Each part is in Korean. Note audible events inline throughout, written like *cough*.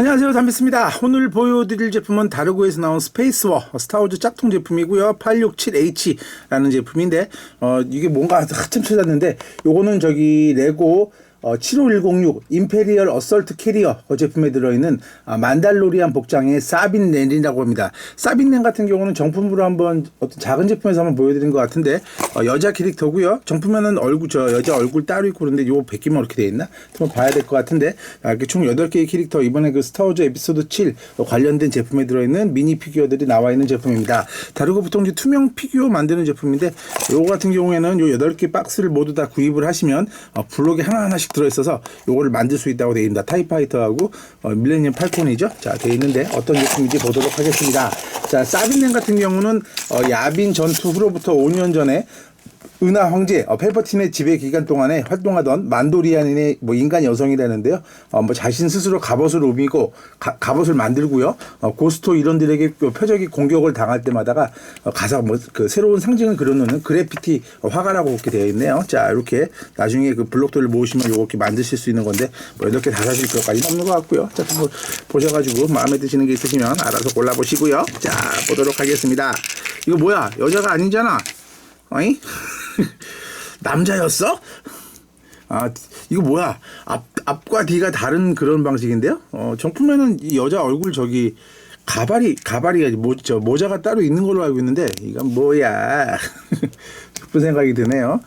안녕하세요. 담비스입니다. 오늘 보여드릴 제품은 다르고에서 나온 스페이스워 스타워즈 짝퉁 제품이고요. 867H라는 제품인데 어 이게 뭔가 한참 찾았는데 요거는 저기 레고 어, 75106 임페리얼 어설트 캐리어 어, 제품에 들어있는 아, 만달로리안 복장의 사빈렌이라고 합니다. 사빈렌 같은 경우는 정품으로 한번 어떤 작은 제품에서 한번 보여드린 것 같은데 어, 여자 캐릭터고요. 정품에는 얼굴 저 여자 얼굴 따로 있고 그런데 요거 베끼면 이렇게 돼 있나? 한번 봐야 될 것 같은데 아, 이렇게 총 8개의 캐릭터 이번에 그 스타워즈 에피소드 7 관련된 제품에 들어있는 미니 피규어들이 나와 있는 제품입니다. 다르고 보통 이제 투명 피규어 만드는 제품인데 요거 같은 경우에는 요 8개 박스를 모두 다 구입을 하시면 어, 블록에 하나하나씩 들어있어서 요거를 만들 수 있다고 되어 있습니다. 타이파이터하고 어, 밀레니엄 팔콘이죠. 자, 되어 있는데 어떤 제품인지 보도록 하겠습니다. 자, 사빈렌 같은 경우는 어, 야빈 전투 후로부터 5년 전에 은하 황제 어, 펠퍼틴의 지배 기간 동안에 활동하던 만도리안인의 뭐 인간 여성이라는데요. 어, 뭐 자신 스스로 갑옷을 우미고 가, 갑옷을 만들고요. 어, 고스토 이론들에게 그 표적이 공격을 당할 때마다가 어, 가서 뭐그 새로운 상징을 그려놓는 그래피티 어, 화가라고 이렇게 되어 있네요. 자 이렇게 나중에 그 블록들을 모으시면 요렇게 만드실 수 있는 건데 뭐 이렇게 다 사실 것까지는 없는 것 같고요. 자 뭐, 보셔가지고 마음에 드시는 게 있으시면 알아서 골라보시고요. 자 보도록 하겠습니다. 이거 뭐야 여자가 아니잖아. 어이? *laughs* 남자였어? 아 이거 뭐야 앞 앞과 뒤가 다른 그런 방식인데요. 어 정품에는 이 여자 얼굴 저기 가발이 가발이 뭐저 모자가 따로 있는 걸로 알고 있는데 이건 뭐야 *laughs* 싶은 생각이 드네요.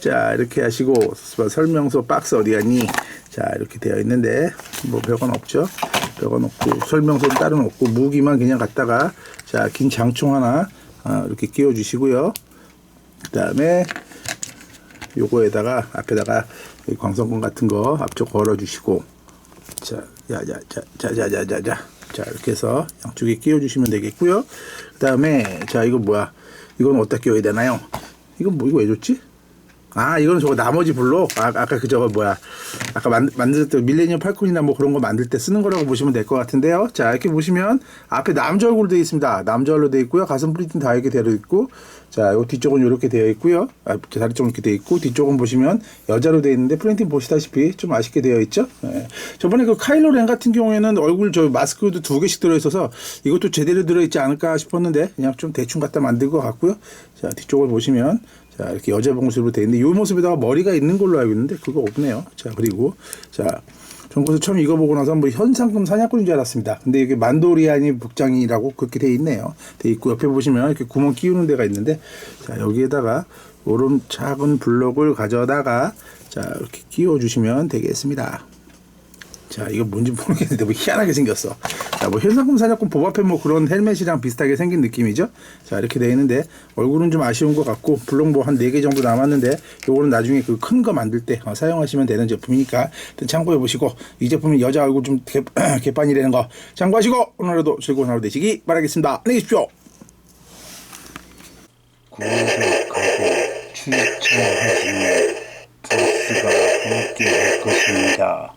자 이렇게 하시고 설명서 박스 어디 갔니? 자 이렇게 되어 있는데 뭐 별건 없죠. 별건 없고 설명서는 따로 없고 무기만 그냥 갖다가 자 긴 장총 하나 아, 이렇게 끼워 주시고요. 그 다음에 요거에다가 앞에다가 이 광선권 같은 거 앞쪽 걸어 주시고 자, 야, 자, 자, 자, 자, 자, 자, 자, 자 이렇게 해서 양쪽에 끼워 주시면 되겠고요. 그 다음에 자 이거 뭐야? 이건 어디다 끼워야 되나요? 이건 뭐 이거 왜 줬지? 아, 이건 저거 나머지 블록. 아, 아까 그 저거 뭐야. 아까 만, 만들 때 밀레니엄 팔콘이나 뭐 그런 거 만들 때 쓰는 거라고 보시면 될 것 같은데요. 자, 이렇게 보시면 앞에 남자 얼굴 되어 있습니다. 남자 얼굴 되어 있고요. 가슴 프린팅 다 이렇게 되어 있고. 자, 요 뒤쪽은 이렇게 되어 있고요. 아, 다리 쪽은 이렇게 되어 있고. 뒤쪽은 보시면 여자로 되어 있는데 프린팅 보시다시피 좀 아쉽게 되어 있죠. 예. 저번에 그 카일로 렌 같은 경우에는 얼굴 저 마스크도 두 개씩 들어 있어서 이것도 제대로 들어 있지 않을까 싶었는데 그냥 좀 대충 갖다 만든 것 같고요. 자, 뒤쪽을 보시면 자, 이렇게 여자 봉수로 되어 있는데 이 모습에다가 머리가 있는 걸로 알고 있는데 그거 없네요. 자, 그리고 자, 전 그래서 처음 이거 보고 나서 뭐 현상금 사냥꾼인 줄 알았습니다. 근데 이게 만도리안이 복장이라고 그렇게 돼 있네요. 돼 있고 옆에 보시면 이렇게 구멍 끼우는 데가 있는데 자, 여기에다가 요런 작은 블록을 가져다가 자, 이렇게 끼워 주시면 되겠습니다. 자, 이거 뭔지 모르겠는데 뭐 희한하게 생겼어. 뭐 현상금 사냥꾼 보바펜 뭐 그런 헬멧이랑 비슷하게 생긴 느낌이죠. 자, 이렇게 돼 있는데 얼굴은 좀 아쉬운 것 같고 블록 뭐 한4개 정도 남았는데 요거는 나중에 그 큰 거 만들 때 어, 사용하시면 되는 제품이니까 참고해 보시고 이 제품은 여자 얼굴 좀 개, *clears throat* 개판이라는 거 참고하시고 오늘도 즐거운 하루 되시기 바라겠습니다. 안녕히 계십시오. 구독하고 추천하시면 버스가 함께 할 것입니다.